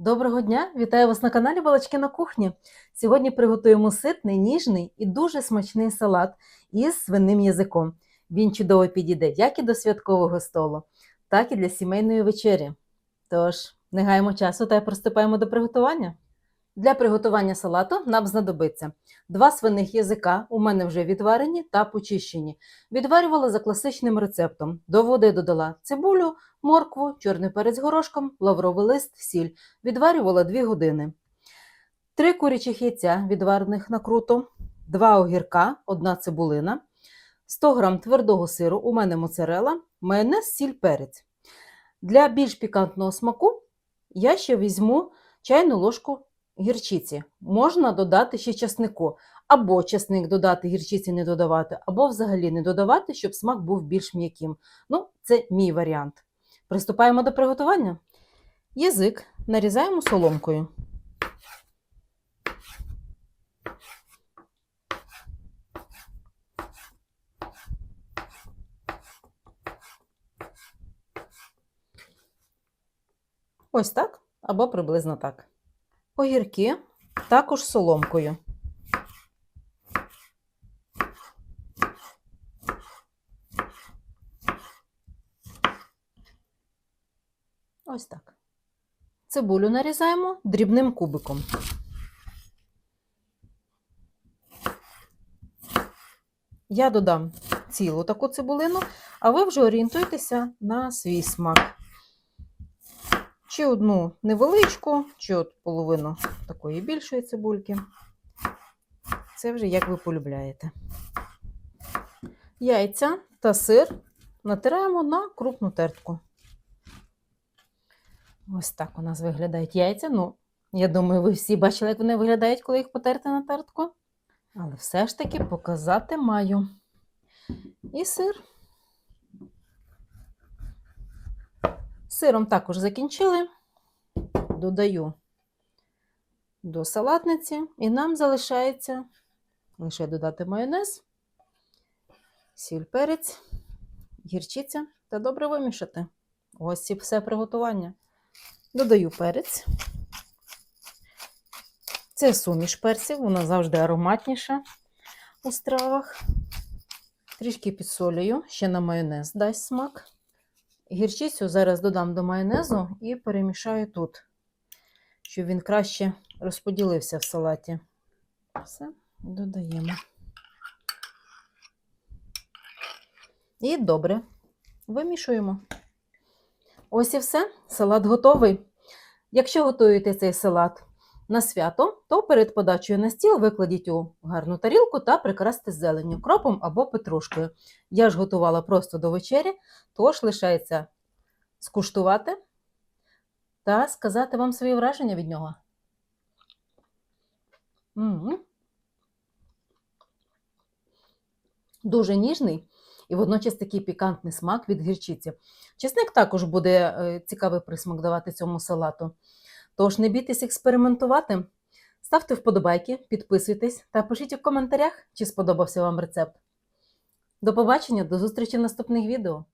Доброго дня! Вітаю вас на каналі Балачки на кухні. Сьогодні приготуємо ситний, ніжний і дуже смачний салат із свиним язиком. Він чудово підійде як і до святкового столу, так і для сімейної вечері. Тож, не гаємо часу та й приступаємо до приготування. Для приготування салату нам знадобиться два свиних язика, у мене вже відварені та почищені. Відварювала за класичним рецептом. До води додала цибулю, моркву, чорний перець горошком, лавровий лист, сіль. Відварювала 2 години. Три курячих яйця, відварених на круто, два огірка, одна цибулина, 100 г твердого сиру, у мене моцарела, майонез, сіль, перець. Для більш пікантного смаку я ще візьму чайну ложку гірчиці. Можна додати ще часнику, або часник додати, гірчиці не додавати, або взагалі не додавати, щоб смак був більш м'яким. Ну, це мій варіант. Приступаємо до приготування. Язик нарізаємо соломкою. Ось так або приблизно так. Огірки також соломкою. Ось так. Цибулю нарізаємо дрібним кубиком. Я додам цілу таку цибулину, а ви вже орієнтуйтеся на свій смак. Чи одну невеличку, чи от половину такої більшої цибульки. Це вже як ви полюбляєте. Яйця та сир натираємо на крупну тертку. Ось так у нас виглядають яйця. Ну, я думаю, ви всі бачили, як вони виглядають, коли їх потерти на тертку. Але все ж таки показати маю. І сир. Сиром також закінчили. Додаю до салатниці, і нам залишається лише додати майонез, сіль, перець, гірчиця та добре вимішати. Ось і все приготування. Додаю перець. Це суміш перців, вона завжди ароматніша у стравах. Трішки підсолюю, ще на майонез дасть смак. Гірчицю зараз додам до майонезу і перемішаю тут, щоб він краще розподілився в салаті. Все, додаємо. І добре вимішуємо. Ось і все. Салат готовий. Якщо готуєте цей салат на свято, то перед подачею на стіл викладіть у гарну тарілку та прикрасьте зеленню, кропом або петрушкою. Я ж готувала просто до вечері, тож лишається скуштувати та сказати вам свої враження від нього. М-м. Дуже ніжний і водночас такий пікантний смак від гірчиці. Чесник також буде е, цікавий присмак давати цьому салату. Тож не бійтесь експериментувати. Ставте вподобайки, підписуйтесь та пишіть у коментарях, чи сподобався вам рецепт. До побачення, до зустрічі в наступних відео!